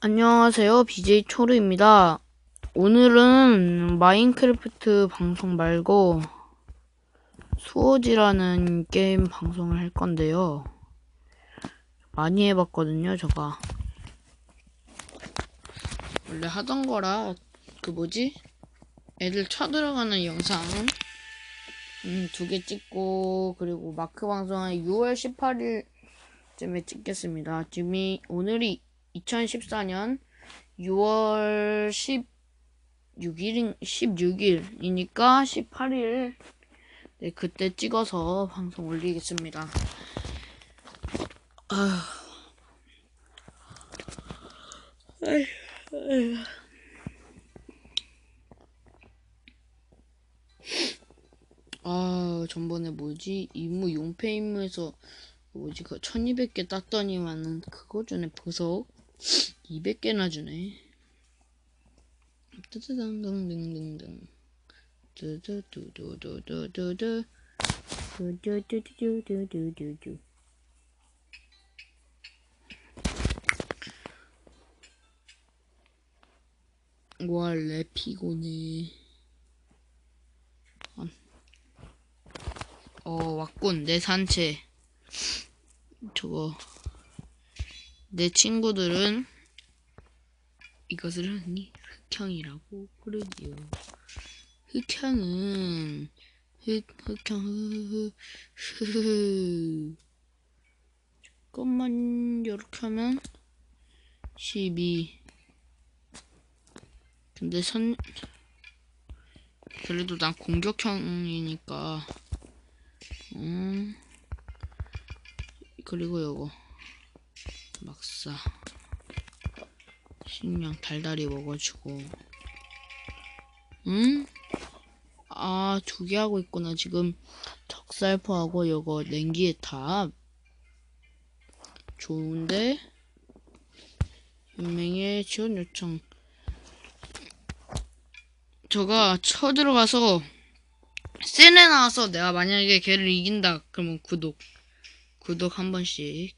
안녕하세요. BJ 초르입니다. 오늘은 마인크래프트 방송 말고 수호지라는 게임 방송을 할 건데요. 많이 해봤거든요, 제가. 원래 하던 거라, 그 뭐지? 애들 쳐들어가는 영상, 음, 두 개 찍고, 그리고 마크 방송은 6월 18일 쯤에 찍겠습니다. 지금이, 오늘이 2014년 6월 16일, 16일이니까 18일, 네, 그때 찍어서 방송 올리겠습니다. 아, 전번에 뭐지? 임무, 용패 임무에서 뭐지? 그 1200개 땄더니만은 그거 주네, 보석. 200개나 주네. 뜨드당당등등등. 두두두두두두두두. 두두두두두두두두. 와, 래피고네. 어, 왔군, 내 산채. 저거. 내 친구들은 이것을 흔히 흑형이라고 부르지요. 흑형은 흑, 흑형, 흐, 흐, 흐. 잠깐만, 이렇게 하면 12. 근데 선, 그래도 난 공격형이니까, 음, 그리고 요거. 막사. 식량 달달이 먹어주고. 응? 아 두 개 하고 있구나 지금. 적살포하고 요거 냉기의 탑 좋은데? 연맹의 지원 요청. 저가 쳐들어가서 센에 나와서 내가 만약에 걔를 이긴다 그러면 구독 구독 한 번씩.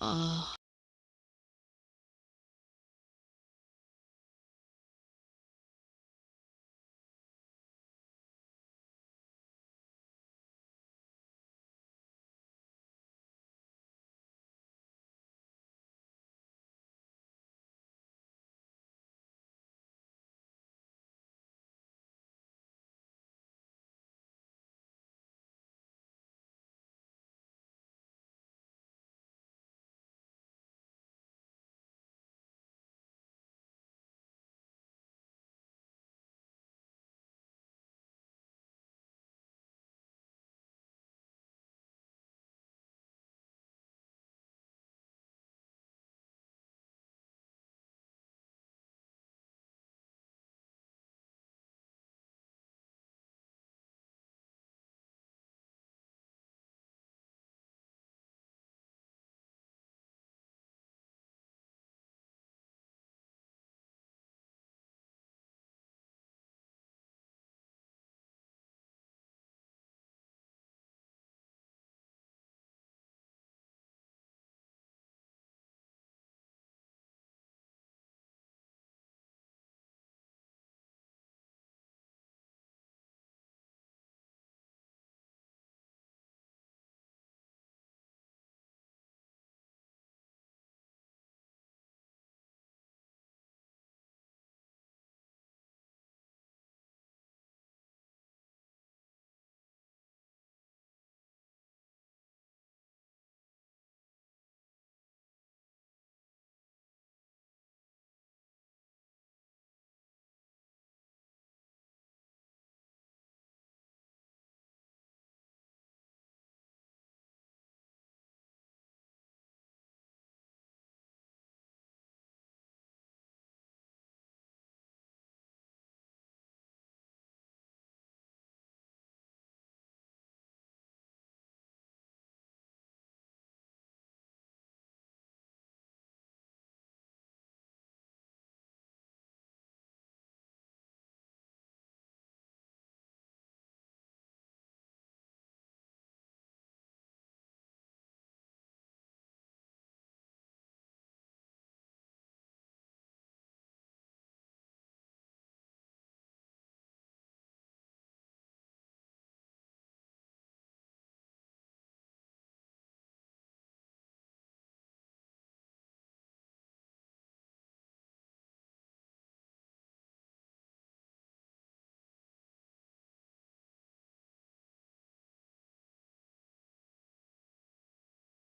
아